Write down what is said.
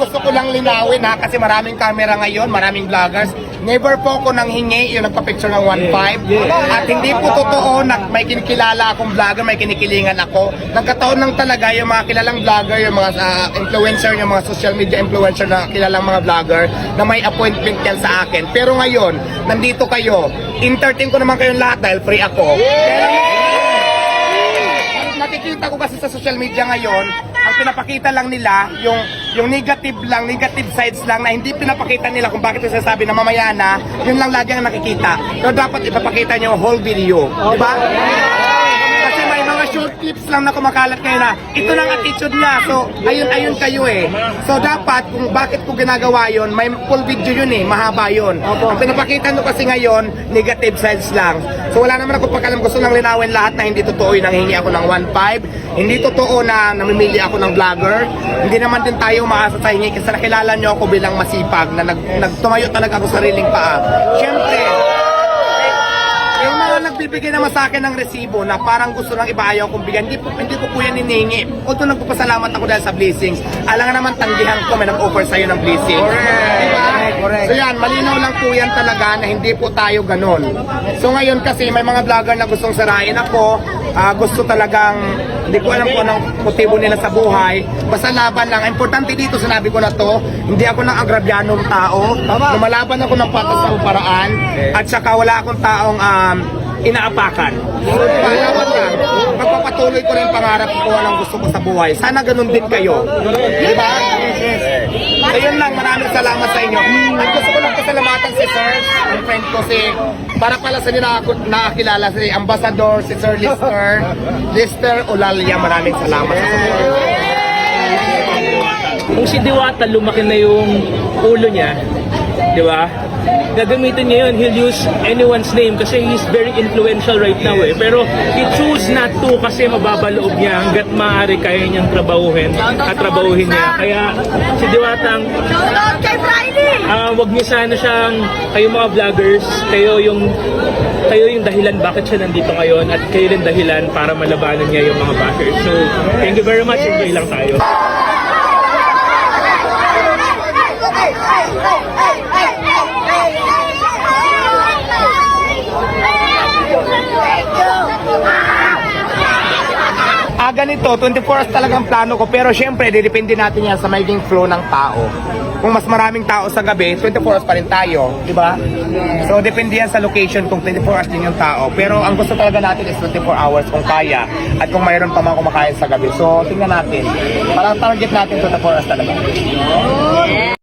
Gusto ko lang linawin ha, kasi maraming camera ngayon, maraming vloggers. Never po ako nang hingi yung nagpa-picture ng 1.5. At hindi po totoo na may kinikilala akong vlogger, may kinikilingan ako. Nagkataon lang talaga yung mga kilalang vlogger, yung mga ah, influencer, yung mga social media influencer na kilalang mga vlogger na may appointment yan sa akin. Pero ngayon, nandito kayo. Entertain ko naman kayong lahat dahil free ako. nakikita ko kasi sa social media ngayon, pinapakita lang nila yung yung negative lang, negative sides lang na hindi pinapakita nila kung bakit sinasabi na mamaya na, yun lang lagi ang nakikita. Pero dapat ipapakita yung whole video. Di ba? Kasi may mga short clips lang na kumakalat kayo na ito lang attitude niya. So, ayun ayun kayo eh. So, dapat kung bakit ko ginagawa yun, may full video yun eh, mahaba yun. Ang pinapakita nyo kasi ngayon, negative sides lang. So, wala naman ako pagkalam. Gusto lang linawin lahat na hindi totoo yung nanghingi ako ng 1.5. Hindi totoo na namimili ako ng vlogger. Hindi naman din tayo umaasa sa hingi kasi nakilala nyo ako bilang masipag na nag, nagtumayo talaga ako sa sariling paa. Siyempre, mga nagbibigay naman sa akin ng resibo na parang gusto lang ibaayaw kong bigyan, hindi po, hindi ko po yan hinihingi. Although nagpapasalamat ako dahil sa blessings, alam nga naman tanggihan ko may nag-offer sa'yo ng blessings. Diba? So yan, malinaw lang po yan talaga na hindi po tayo ganon. So ngayon kasi may mga vlogger na gustong sarain ako, ah, gusto talagang, hindi ko alam kung anong motibo nila sa buhay. Basta laban lang. Ang Importante dito, sinabi ko na to, hindi ako ng agrabyanong tao. Lumalaban ako ng patas ng paraan. At saka wala akong taong um, inaapakan. Palawan lang. Magpapatuloy ko rin pangarap ko anong gusto ko sa buhay. Sana ganun din kayo. Di ba? So yun lang, maraming salamat sa inyo. At gusto ko lang pasalamatan si Sir, ang friend ko si, para pala sa nila ako nakakilala si Ambassador, si Sir Lister, Lister Olalia, maraming salamat sa support. Kung si Diwata lumaki na yung ulo niya, di ba? Gagamitin niya yun, he'll use anyone's name kasi he's very influential right now eh. Pero he choose not to kasi mababa loob niya hanggat maaari kaya niyang trabahuhin at trabahuhin niya. Kaya si Diwatang, ah wag niyo sana siyang, kayo mga vloggers, kayo yung kayo yung dahilan bakit siya nandito ngayon at kayo rin dahilan para malabanan niya yung mga bashers. So, thank you very much. Enjoy lang tayo. Ah, ganito, 24 hours talagang plano ko. Pero syempre, didepende natin yan sa magiging flow ng tao. Kung mas maraming tao sa gabi, 24 hours pa rin tayo. Di ba? So, depende yan sa location kung 24 hours din yung tao. Pero ang gusto talaga natin is 24 hours kung kaya. At kung mayroon pa man kumakain sa gabi. So, tingnan natin. Parang target natin 24 hours talaga.